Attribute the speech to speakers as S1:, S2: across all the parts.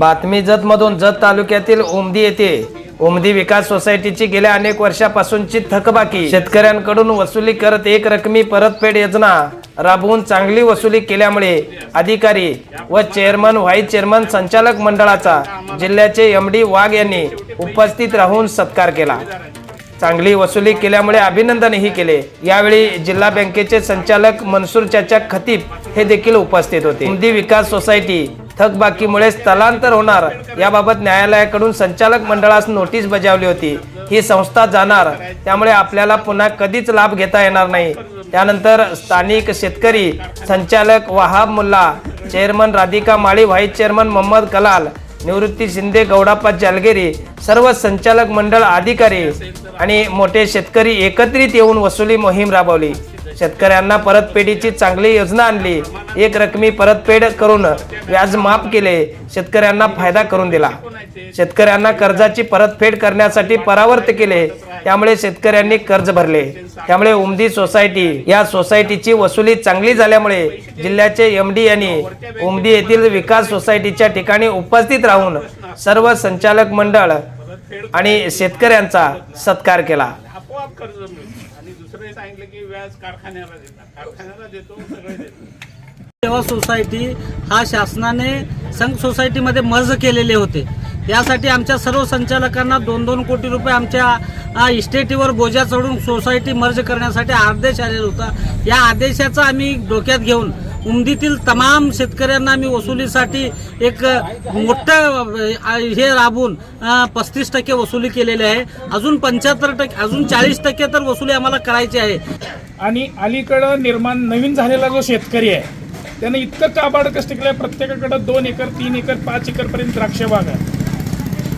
S1: बातमी जतमधून जत तालुक्यातील उमदी येथे उमदी विकास सोसायटीची गेल्या अनेक वर्षापासूनची थकबाकी. शेतकऱ्यांकडून वसुली करत एक रकमी परतफेड योजना राबवून चांगली वसुली केल्यामुळे अधिकारी व चेअरमन व्हाईस चेअरमन संचालक मंडळाचा जिल्ह्याचे एम डी वाघ यांनी उपस्थित राहून सत्कार केला. चांगली वसुली केल्यामुळे अभिनंदनही केले. यावेळी जिल्हा बँकेचे संचालक मनसूर चाचा खतीब हे देखील उपस्थित होते. हिंदी विकास सोसायटी थकबाकीमुळे स्थलांतर होणार. याबाबत न्यायालयाकडून संचालक मंडळास नोटीस बजावली होती. ही संस्था जाणार. त्यामुळे आपल्याला पुन्हा कधीच लाभ घेता येणार नाही. त्यानंतर स्थानिक शेतकरी संचालक Wahab Mulla chairman Radhika Mali vice chairman Mohammad Kalal Nivrutti Shinde Gaudappa Jalgeri सर्व संचालक मंडळ अधिकारी आणि मोठे शेतकरी एकत्रित येऊन वसुली मोहीम राबवली. शेतकऱ्यांना परतफेडीची चांगली योजना आणली. एक रकमी परतफेड करून व्याज माफ केले. शेतकऱ्यांना फायदा करून दिला. शेतकऱ्यांना कर्जाची परतफेड करण्यासाठी परावर्त केले. त्यामुळे शेतकऱ्यांनी कर्ज भरले. त्यामुळे उमदी सोसायटी या सोसायटीची वसुली चांगली झाल्यामुळे जिल्ह्याचे एम डी यांनी उमदी येथील विकास सोसायटीच्या ठिकाणी उपस्थित राहून सर्व संचालक मंडळ आणि शेतकऱ्यांचा सत्कार केला
S2: आपोआप कर्ज मिळतं आणि दुसरे सांगितलं की व्याज कारखान्याला देतात. कारखान्याला देतो सगळे देतो
S3: सेवा सोसायटी हा शासनाने संघ सोसायटीमध्ये मर्ज केलेले होते. यासाठी आमच्या सर्व संचालकांना दोन दोन कोटी रुपये आमच्या इस्टेटीवर बोजा चढून सोसायटी मर्ज करण्यासाठी आदेश आलेला होता. या आदेशाचा आम्ही डोक्यात घेऊन उमदीतील तमाम शेतकऱ्यांना आम्ही वसुलीसाठी एक मोठं हे राबून पस्तीस टक्के वसुली केलेली आहे. अजून पंच्याहत्तर टक्के अजून चाळीस टक्के तर वसुली आम्हाला करायची आहे.
S4: आणि अलीकडं निर्माण नवीन झालेला जो शेतकरी आहे त्यानं इतकं काबाड कष्ट केलं प्रत्येकाकडं दोन एकर तीन एकर पाच एकरपर्यंत द्राक्ष बाग आहे.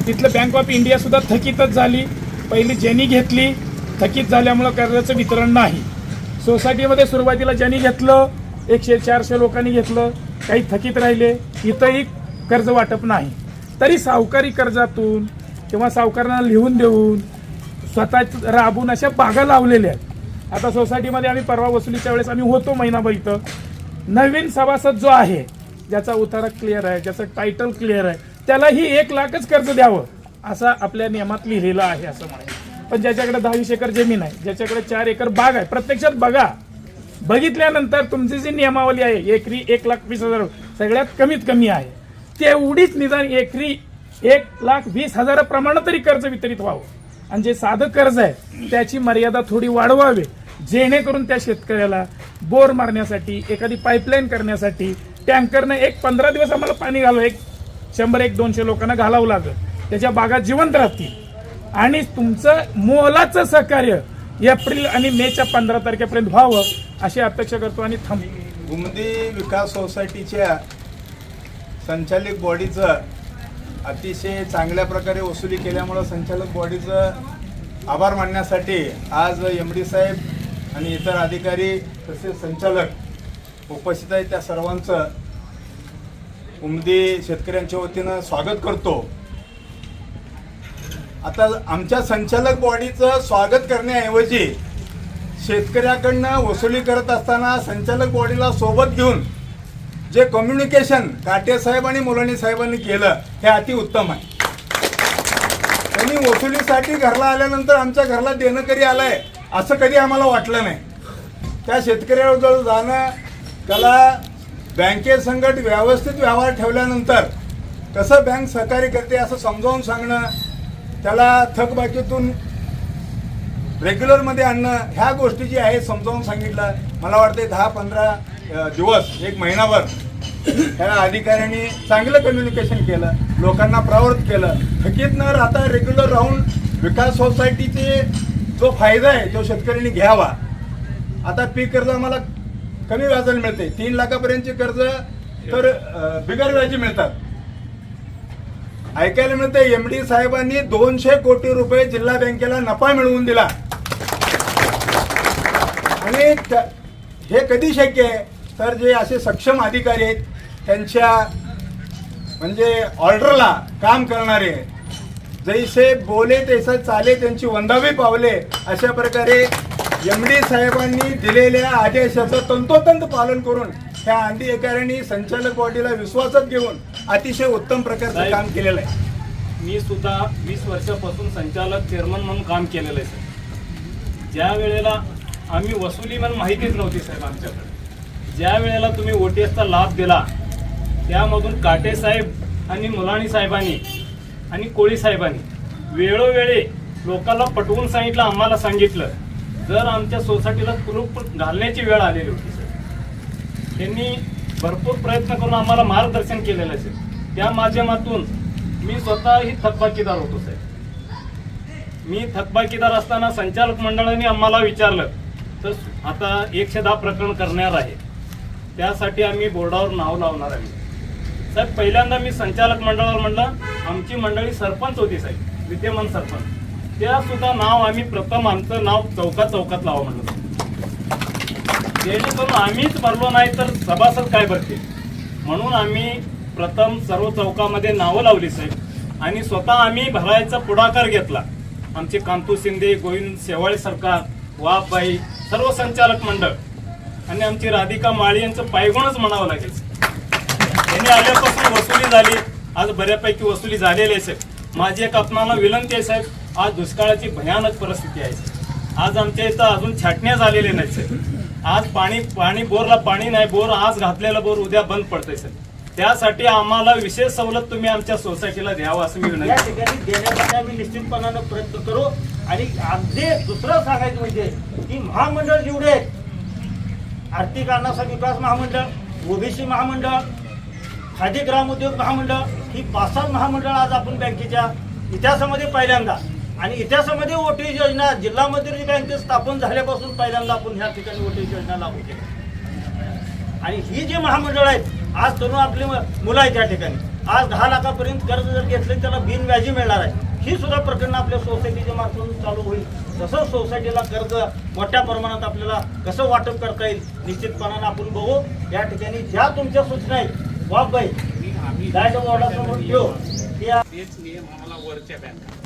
S4: तिथलं बँक ऑफ इंडिया सुद्धा थकीतच झाली. पहिली ज्यांनी घेतली थकीत झाल्यामुळं कर्जाचं वितरण नाही. सोसायटीमध्ये सुरुवातीला ज्यांनी घेतलं एकशे चारशे लोकांनी घेतलं काही थकीत राहिले इथंही कर्ज वाटप नाही. तरी सावकारी कर्जातून किंवा सावकारांना लिहून देऊन स्वतः राबून अशा बागा लावलेल्या आहेत. आता सोसायटीमध्ये आम्ही परवा वसुलीच्या वेळेस आम्ही होतो महिनाभर इथं. नवीन सभासद जो आहे ज्याचा उतारा क्लिअर आहे ज्याचं टायटल क्लिअर आहे त्यालाही एक लाखच कर्ज द्यावं असं आपल्या नियमात लिहिलेलं आहे असं म्हणायचं. पण ज्याच्याकडे दहावीस एकर जमीन आहे ज्याच्याकडे चार एकर बाग आहे प्रत्यक्षात बघा बघितल्यानंतर तुमची जी नियमावली आहे एकरी एक लाख वीस हजार सगळ्यात कमीत कमी आहे तेवढीच निदान एकरी एक लाख वीस हजाराप्रमाणे तरी कर्ज वितरित व्हावं. आणि जे साधं कर्ज आहे त्याची मर्यादा थोडी वाढवावी जेणेकरून त्या शेतकऱ्याला बोर मारण्यासाठी एखादी पाईपलाईन करण्यासाठी टँकरनं एक पंधरा दिवस आम्हाला पाणी घालवं एक शंभर एक दोनशे लोकांना घालावं लागलं. त्याच्या बागा जिवंत राहतील. आणि तुमचं मोलाचं सहकार्य एप्रिल आणि मेच्या पंधरा तारखेपर्यंत व्हावं अशी अपेक्षा करतो आणि थांब.
S5: गुमदी विकास सोसायटीच्या संचालक बॉडीचं अतिशय चांगल्या प्रकारे वसुली केल्यामुळं संचालक बॉडीचं आभार मानण्यासाठी आज एम डी साहेब आणि इतर अधिकारी तसेच संचालक उपस्थित आहेत. त्या सर्वांचं उमदी शेतकऱ्यांच्या वतीनं स्वागत करतो. आता आमच्या संचालक बॉडीचं स्वागत करण्याऐवजी शेतकऱ्याकडनं वसुली करत असताना संचालक बॉडीला सोबत घेऊन जे कम्युनिकेशन काटे साहेब आणि मुलानी साहेबांनी केलं हे अतिउत्तम आहे. त्यांनी वसुलीसाठी घरला आल्यानंतर आमच्या घरला देणं कधी आलंय असं कधी आम्हाला वाटलं नाही. त्या शेतकऱ्याजवळ जाणं त्याला बँकेसंगट व्यवस्थित व्यवहार ठेवल्यानंतर कसं बँक सहकार्य करते असं समजावून सांगणं त्याला थकबाकीतून रेग्युलरमध्ये आणणं ह्या गोष्टी जी आहे समजावून सांगितलं. मला वाटते दहा पंधरा दिवस एक महिनाभर ह्या अधिकाऱ्यांनी चांगलं कम्युनिकेशन केलं लोकांना प्रवृत्त केलं. थकीत न राहता रेग्युलर राहून विकास सोसायटीचे जो फायदा आहे तो शेतकऱ्यांनी घ्यावा. आता पीक कर्ज आम्हाला कमी व्याजाने मिळते तीन लाखापर्यंतचे कर्ज तर बिगर व्याजी मिळतात. ऐकायला मिळते एम डी साहेबांनी दोनशे कोटी रुपये जिल्हा बँकेला नफा मिळवून दिला. आणि हे कधी शक्य आहे तर जे असे सक्षम अधिकारी आहेत त्यांच्या म्हणजे ऑर्डरला काम करणारे जैसे बोले तैसे चाले त्यांची वंदावी पावले अशा प्रकारे एम डी साहेबांनी दिलेल्या आदेशाचं तंतोतंत पालन करून ह्या आंधी एकाऱ्यांनी संचालक बॉडीला विश्वासात घेऊन अतिशय उत्तम प्रकारचं. काम केलेलं आहे
S6: मी सुद्धा वीस वर्षापासून संचालक चेअरमन म्हणून काम केलेलं आहे साहेब ज्या वेळेला आम्ही वसुली म्हणून माहितीच नव्हती साहेब आमच्याकडे. ज्या वेळेला तुम्ही ओ टी एसचा लाभ दिला त्यामधून काटे साहेब आणि मुलाणी साहेबांनी आणि कोळी साहेबांनी वेळोवेळी लोकांना पटवून सांगितलं आम्हाला सांगितलं. जर आमच्या सोसायटीला कुलूप घालण्याची वेळ आलेली होती सर त्यांनी भरपूर प्रयत्न करून आम्हाला मार्गदर्शन केलेलं असेल त्या माध्यमातून मी स्वतःही थकबाकीदार होतो साहेब. मी थकबाकीदार असताना संचालक मंडळाने आम्हाला विचारलं तर आता एकशे दहा प्रकरण करणार आहे. त्यासाठी आम्ही बोर्डावर नाव लावणार आहे. साहेब पहिल्यांदा मी संचालक मंडळावर म्हणलं आमची मंडळी सरपंच होती साहेब विद्यमान सरपंच. त्या सुद्धा नाव आम्ही प्रथम आमचं नाव चौकात चौकात लावा म्हणलं. जेणेकरून आम्हीच भरलो नाही तर सभासद काय भरतील? म्हणून आम्ही प्रथम सर्व चौकामध्ये नावं लावली साहेब. आणि स्वतः आम्ही भरायचा पुढाकार घेतला. आमचे कांतू शिंदे गोविंद शेवाळे सरकार वाघबाई सर्व संचालक मंडळ आणि आमची राधिका माळी यांचं पायगुणच म्हणावं लागेल. त्यांनी आल्यापासून वसुली झाली. आज बऱ्यापैकी वसुली झालेली आहे साहेब माझी एक आपणाला विनंती आहे साहेब आज दुष्काळाची भयानक परिस्थिती आहे. आज आमच्या इथं अजून छाटण्या झालेल्या नाहीत साहेब. आज पाणी पाणी बोरला पाणी नाही बोर आज घातलेला बोर उद्या बंद पडतंय साहेब. त्यासाठी आम्हाला विशेष सवलत तुम्ही आमच्या सोसायटीला द्यावं असं मी
S3: या
S6: विनंती
S3: ठिकाणी देण्यासाठी आम्ही निश्चितपणानं प्रयत्न करू. आणि अगदी दुसरं सांगायचं म्हणजे ही महामंडळ जेवढे आहेत आर्थिक अण्णासा विकास महामंडळ ओबीसी महामंडळ खादी ग्रामोद्योग महामंडळ ही पाच सात महामंडळ आज आपण बँकेच्या इतिहासामध्ये पहिल्यांदा आणि इतिहासामध्ये ओटीएस योजना जिल्हा मध्यवर्ती बँकेत स्थापन झाल्यापासून पहिल्यांदा आपण ह्या ठिकाणी ओटीएस योजना लागू केली आणि ही जी महामंडळ आहेत आज तरुण आपली मुलं आहेत त्या ठिकाणी. आज दहा लाखापर्यंत कर्ज जर घेतले त्याला बिनव्याजी मिळणार आहे. ही सुद्धा प्रकरण आपल्या सोसायटीच्या मार्फत चालू होईल. तसं सोसायटीला कर्ज मोठ्या प्रमाणात आपल्याला कसं वाटप करता येईल निश्चितपणानं आपण बघू. या ठिकाणी ज्या तुमच्या सूचना आहेत वाघबाई
S2: मी आम्ही तेच नियम आम्हाला वरच्या बँका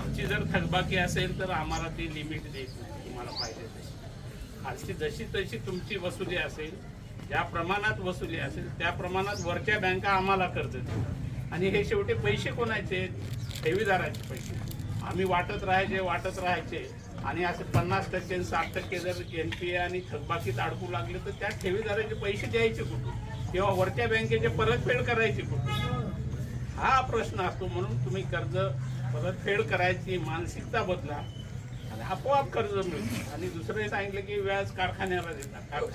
S2: आमची जर थकबाकी असेल तर आम्हाला ती लिमिट देत नाही. तुम्हाला पाहिजे तशी. खालची जशी तशी तुमची वसुली असेल ज्या प्रमाणात वसुली असेल त्या प्रमाणात वरच्या बँका आम्हाला कर्ज देतात आणि हे शेवटी पैसे कोणाचे ठेवीदाराचे पैसे. आम्ही वाटत राहायचे वाटत राहायचे. आणि असे पन्नास टक्के साठ टक्के जर एन पी ए आणि थकबाकीत अडकू लागले तर त्या ठेवीदाराचे पैसे द्यायचे कुठून? किंवा वरच्या बँकेचे परतफेड करायची कुठून? हा प्रश्न असतो. म्हणून तुम्ही कर्ज परतफेड करायची मानसिकता बदला आणि आपोआप कर्ज मिळतं. आणि दुसरे सांगितलं की व्याज कारखान्याला देतात.